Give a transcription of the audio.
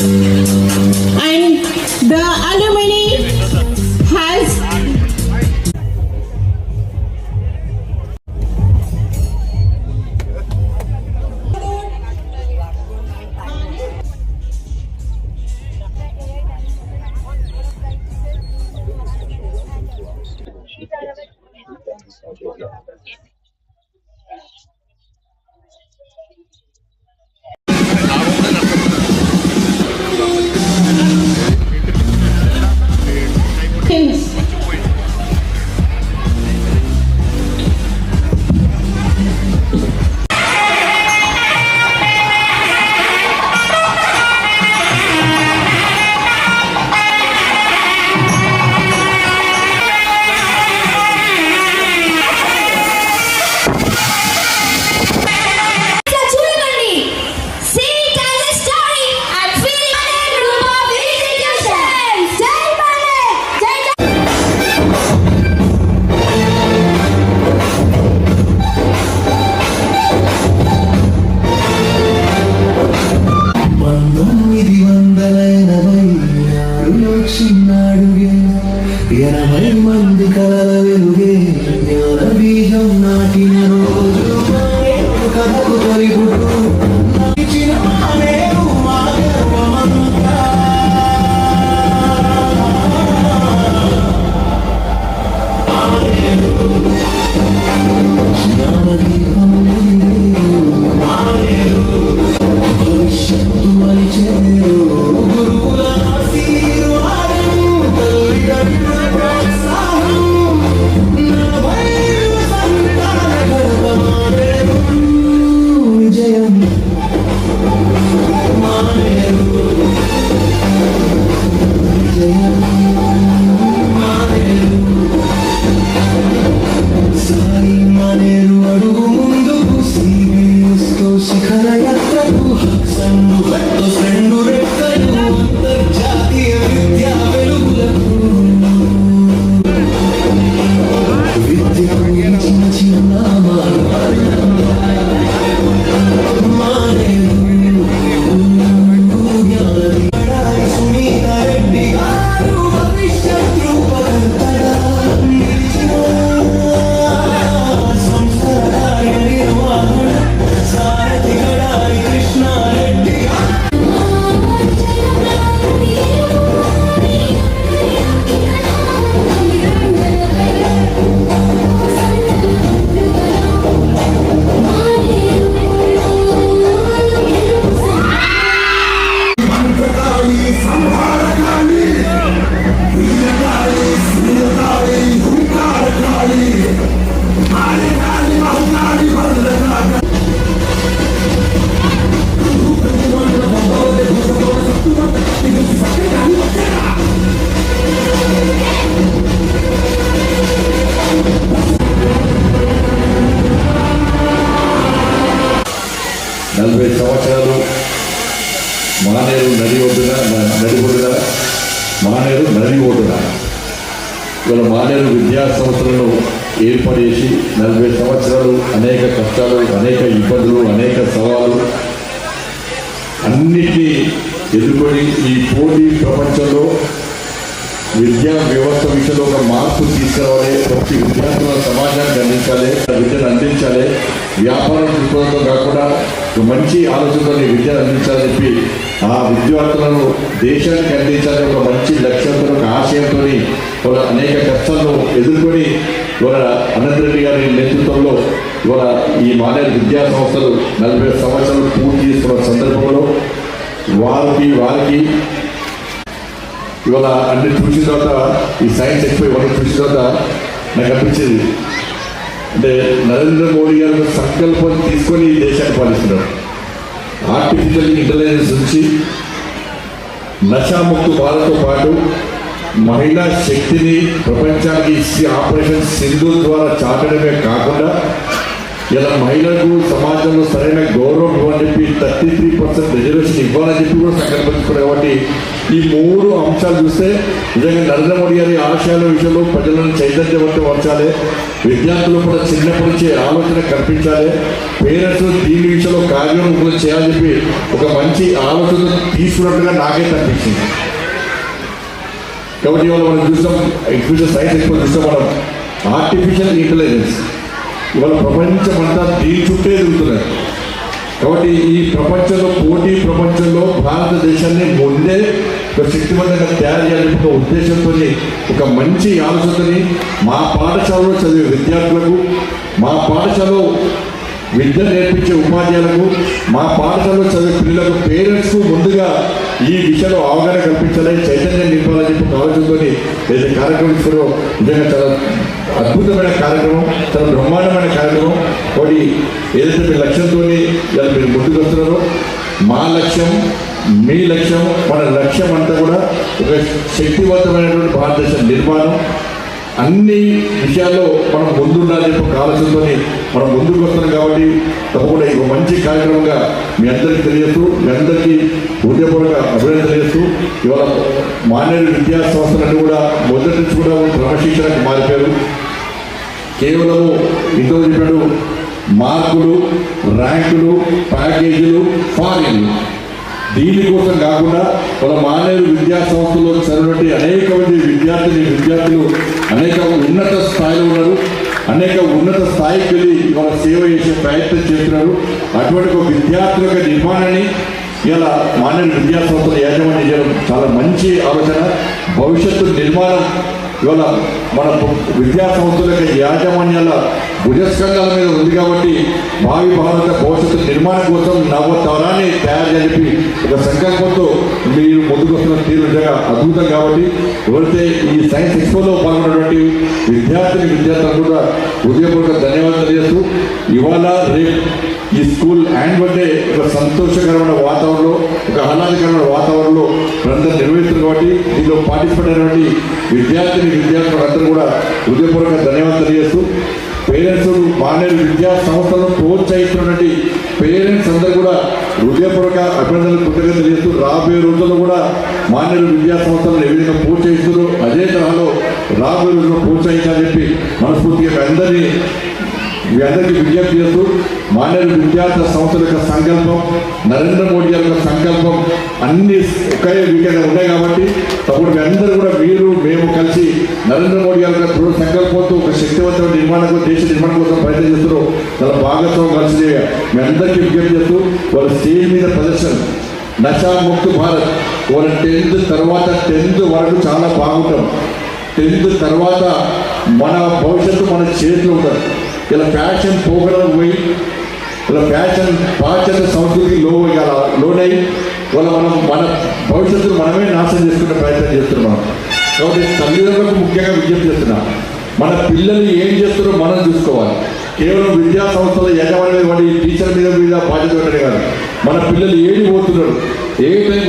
And the alumni യുഗേ നബി ఒడ్డున నది ఒడ్డున మానేరు నది ఒడ్డున. ఇవాళ మానేరు విద్యా సంస్థలను ఏర్పాటు చేసి నలభై సంవత్సరాలు అనేక కష్టాలు అనేక ఇబ్బందులు అనేక సవాలు అన్నిటినీ ఎదుర్కొని ఈ పోటీ ప్రపంచంలో విద్యా వ్యవస్థ విషయంలో ఒక మార్పు తీసుకురావాలి ప్రతి విద్యార్థుల సమాజానికి అందించాలి విద్యను అందించాలి వ్యాపారం దృక్పథంతో కాకుండా మంచి ఆలోచనతో విద్యను అందించాలని చెప్పి ఆ విద్యార్థులను దేశానికి అందించాలని ఒక మంచి లక్ష్యంతో ఒక ఆశయంతో వాళ్ళ అనేక కష్టాలను ఎదుర్కొని ఇవాళ అనంతరెడ్డి గారి నేతృత్వంలో ఇవాళ ఈ మానేరు విద్యా సంస్థలు నలభై సంవత్సరాలు పూర్తి చేసుకున్న సందర్భంలో వారికి వారికి ఇవాళ అన్ని చూసిన తర్వాత ఈ సైన్స్ ఎక్కువ ఇవన్నీ చూసిన తర్వాత నాకు అనిపించింది. అంటే నరేంద్ర మోడీ గారు సంకల్పం తీసుకొని ఈ దేశాన్ని పాలిస్తున్నారు. ఆర్టిఫిషియల్ ఇంటెలిజెన్స్ నుంచి నశాముక్తి బాధతో పాటు మహిళా శక్తిని ప్రపంచానికి ఇచ్చి ఆపరేషన్ సింధు ద్వారా చాటడమే కాకుండా ఇలా మహిళలకు సమాజంలో సరైన గౌరవం ఇవ్వాలని చెప్పి థర్టీ త్రీ పర్సెంట్ రిజర్వేషన్ ఇవ్వాలని చెప్పి కూడా సంకల్పించుకున్నారు కాబట్టి ఈ మూడు అంశాలు చూస్తే నిజంగా నరేంద్ర మోడీ గారి ఆశయాల విషయంలో ప్రజలను చైతన్యవంతపరచాలి విద్యార్థులు కూడా చిన్నప్పటి నుంచి ఆలోచన కల్పించాలి. పేరెంట్స్ దీని విషయంలో కార్యక్రమం చేయాలని చెప్పి ఒక మంచి ఆలోచన తీసుకున్నట్టుగా నాకైతే అనిపించింది కాబట్టి ఇవాళ మనం చూస్తాం ఎగ్జిబిషన్ సైన్స్ ఎక్కువ చూస్తాం మనం. ఆర్టిఫిషియల్ ఇంటెలిజెన్స్ ఇవాళ ప్రపంచం అంతా దీని చుట్టే తిరుగుతున్నారు కాబట్టి ఈ ప్రపంచంలో పోటీ ప్రపంచంలో భారతదేశాన్ని ముందే ఒక శక్తివంతంగా తయారు చేయాలని ఒక ఉద్దేశంతో ఒక మంచి ఆలోచనని మా పాఠశాలలో చదివే విద్యార్థులకు మా పాఠశాలలో విద్య నేర్పించే ఉపాధ్యాయులకు మా పాఠశాలలో చదివే పిల్లలకు పేరెంట్స్కు ముందుగా ఈ విషయంలో అవగాహన కల్పించాలని చైతన్యం నింపాలని చెప్పి ఒక ఆలోచనతో ఏదైతే కార్యక్రమం ఇస్తారో నిజంగా చాలా అద్భుతమైన కార్యక్రమం చాలా బ్రహ్మాండమైన కార్యక్రమం. ఒకటి ఏదైతే మీ లక్ష్యంతో ఇలా మీరు ముందుకు వస్తున్నారో మా లక్ష్యం మీ లక్ష్యం మన లక్ష్యం అంతా కూడా ఒక శక్తివంతమైనటువంటి భారతదేశ నిర్మాణం. అన్ని విషయాల్లో మనం ముందుండాలి చెప్పి ఒక ఆలోచనతో మనం ముందుకు వస్తున్నాం కాబట్టి తప్పకుండా ఒక మంచి కార్యక్రమంగా మీ అందరికీ తెలియజేస్తూ మీ అందరికీ హృదయపూర్వక అభివృద్ధి తెలియజేస్తూ ఇవాళ మాన్యుల విద్యా సంస్థలన్నీ కూడా మొదటి నుంచి కూడా క్రమశిక్షణకు మారిపోయారు. కేవలము ఇంట్లో చెప్పాడు మార్కులు ర్యాంకులు ప్యాకేజీలు ఫారిన్లు దీనికోసం కాకుండా వాళ్ళ మానేరు విద్యా సంస్థలో చదివినటువంటి అనేక మంది విద్యార్థిని విద్యార్థులు అనేక ఉన్నత స్థాయిలో ఉన్నారు. అనేక ఉన్నత స్థాయికి వెళ్ళి వాళ్ళ సేవ చేసే ప్రయత్నం చేస్తున్నారు. అటువంటి ఒక విద్యార్థుల యొక్క నిర్మాణాన్ని ఇలా మానేరు విద్యా సంస్థల యాజమాన్యం చేయడం చాలా మంచి ఆలోచన. భవిష్యత్తు నిర్మాణం ఇవాళ మన విద్యా సంస్థల యొక్క యాజమాన్యాల భుజస్కంధాల మీద ఉంది కాబట్టి భావి భారత భవిష్యత్తు నిర్మాణం కోసం నవతరాన్ని తయారు చేసి ఒక సంకల్పంతో మీరు ముందుకొస్తున్న తీరు నిజంగా అద్భుతం కాబట్టి ఎవరైతే ఈ సైన్స్ ఎక్స్పోలో పాల్గొన్నటువంటి విద్యార్థిని విద్యార్థులు కూడా హృదయపూర్వక ధన్యవాదాలు తెలియజేస్తూ ఇవాళ రేపు ఈ స్కూల్ యాన్యువల్ డే ఒక సంతోషకరమైన వాతావరణంలో ఒక ఆహ్లాదకరమైన వాతావరణంలో అందరూ నిర్వహిస్తున్నారు కాబట్టి దీనిలో పార్టిసిపేట్ అయినటువంటి విద్యార్థిని విద్యార్థులు అందరూ కూడా హృదయపూర్వక ధన్యవాదాలు తెలియజేస్తూ పేరెంట్స్ మానేరు విద్యా సంస్థలను ప్రోత్సహిస్తున్నటువంటి పేరెంట్స్ అందరూ కూడా హృదయపూర్వక అభినందనలు కృతజ్ఞత తెలియజేస్తూ రాబోయే రోజుల్లో కూడా మాన్యులు విద్యా సంస్థలను ఏ విధంగా ప్రోత్సహిస్తున్నారు అదే తరహాలో రాబోయే రోజుల్లో ప్రోత్సహించాలని చెప్పి మనస్ఫూర్తిగా అందరినీ మీ అందరికీ విజ్ఞప్తి చేస్తూ మాన్యుల విద్యార్థుల సంస్థల యొక్క సంకల్పం నరేంద్ర మోడీ యొక్క సంకల్పం అన్ని ఒకే వీకెండ్ ఉన్నాయి కాబట్టి తప్పుడు మీ అందరూ కూడా మీరు మేము కలిసి నరేంద్ర మోడీ గారి యొక్క దృఢ సంకల్పంతో ఒక శక్తివంతమైన నిర్మాణం దేశ నిర్మాణం కోసం ప్రయత్నం చేస్తున్నారు. చాలా భాగస్వామ్యం కలిసి మీ అందరికీ విజ్ఞప్తి చేస్తూ వాళ్ళ స్టేజ్ మీద ప్రదర్శన నషా ముక్త్ భారత్ వాళ్ళ టెన్త్ తర్వాత టెన్త్ వరకు చాలా బాగుంటాం. టెన్త్ తర్వాత మన భవిష్యత్తు మన చేతిలో ఉంటుంది. ఇలా ఫ్యాషన్ పోగడం పోయి ఇలా ఫ్యాషన్ పాశ్చాత్య సంస్కృతి లో ఇలా లోనై వాళ్ళ మనం మన భవిష్యత్తును మనమే నాశనం చేసుకునే ప్రయత్నం చేస్తున్నాం. కాబట్టి తల్లిదండ్రులకు ముఖ్యంగా విజ్ఞప్తి చేస్తున్నాం మన పిల్లలు ఏం చేస్తారో మనం చూసుకోవాలి. కేవలం విద్యా సంస్థల యజమాని వాడి టీచర్ మీద మీద బాధ్యత పెట్టడం కాదు. మన పిల్లలు ఏది పోతున్నారు ఏ టైం